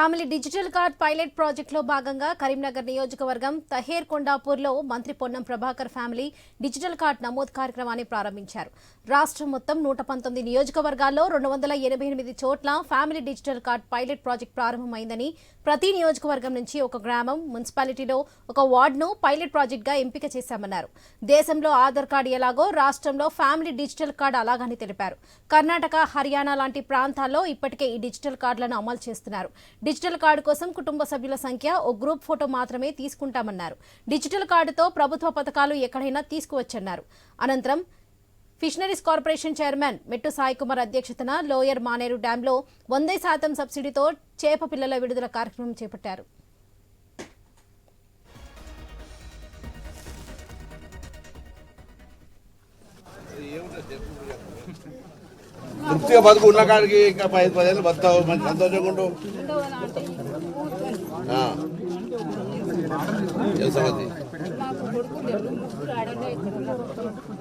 Family digital card pilot ప్రాజెక్టులో భాగంగా కరీంనగర్ నియోజకవర్గం తహేర్ కొండాపూర్లో మంత్రి Ponnam Prabhakar family digital card నమోదు కార్యక్రమాన్ని ప్రారంభించారు. రాష్ట్రం మొత్తం నూట పంతొమ్మిది నియోజకవర్గాల్లో రెండు వందల ఎనభై ఎనిమిది చోట్ల family digital card pilot project ప్రారంభమైందని ప్రతి నియోజకవర్గం నుంచి ఒక గ్రామం మున్సిపాలిటీలో ఒక వార్డును పైలట్ ప్రాజెక్టుగా ఎంపిక చేశామన్నారు. దేశంలో ఆధార్ కార్డు ఎలాగో రాష్ట్రంలో ఫ్యామిలీ డిజిటల్ కార్డు అలాగని తెలిపారు. కర్ణాటక హర్యానా లాంటి ప్రాంతాల్లో ఇప్పటికే ఈ డిజిటల్ కార్డులను అమలు చేస్తున్నారు. డిజిటల్ కార్డు కోసం కుటుంబ సభ్యుల సంఖ్య ఓ గ్రూప్ ఫోటో మాత్రమే తీసుకుంటామన్నారు. డిజిటల్ కార్డుతో ప్రభుత్వ పథకాలు ఎక్కడైనా తీసుకువచ్చన్నారు. అనంతరం ఫిషనరీస్ కార్పొరేషన్ చైర్మన్ మెట్టు సాయికుమార్ అధ్యక్షతన లోయర్ మానేరు డ్యాంలో వందే శాతం సబ్సిడీతో చేప పిల్లల విడుదల కార్యక్రమం చేపట్టారు. తృప్తిగా బతుకు ఉన్న కాడికి ఇంకా పది పదేళ్ళు బతావు మంచి సంతోషంగా ఉండవు ఆ. సంగతి?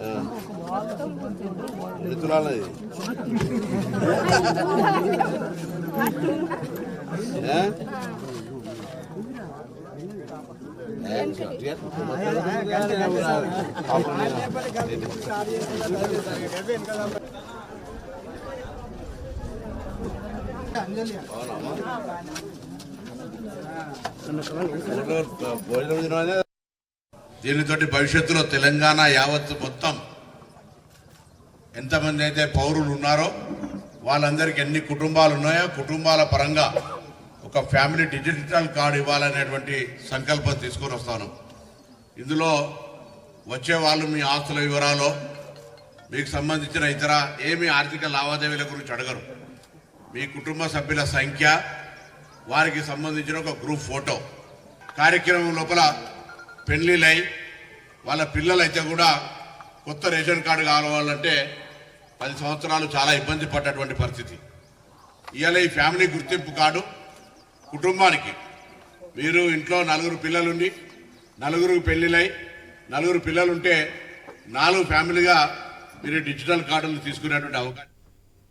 ఆ. ఎన్ని దీనితోటి భవిష్యత్తులో తెలంగాణ యావత్ మొత్తం ఎంతమంది అయితే పౌరులు ఉన్నారో వాళ్ళందరికీ ఎన్ని కుటుంబాలు ఉన్నాయో కుటుంబాల పరంగా ఒక ఫ్యామిలీ డిజిటల్ కార్డు ఇవ్వాలనేటువంటి సంకల్పం తీసుకొని వస్తాను. ఇందులో వచ్చే వాళ్ళు మీ ఆస్తుల వివరాలు మీకు సంబంధించిన ఇతర ఏమి ఆర్థిక లావాదేవీల గురించి అడగరు. మీ కుటుంబ సభ్యుల సంఖ్య వారికి సంబంధించిన ఒక గ్రూప్ ఫోటో కార్యక్రమం లోపల పెళ్ళిళ్ళై వాళ్ళ పిల్లలైతే కూడా కొత్త రేషన్ కార్డు కావాలంటే పది సంవత్సరాలు చాలా ఇబ్బంది పడ్డటువంటి పరిస్థితి. ఇవాళ ఈ ఫ్యామిలీ గుర్తింపు కార్డు కుటుంబానికి. మీరు ఇంట్లో నలుగురు పిల్లలుండి నలుగురు పెళ్ళిళ్ళై నలుగురు పిల్లలుంటే నాలుగు ఫ్యామిలీగా మీరు డిజిటల్ కార్డులు తీసుకునేటువంటి అవకాశం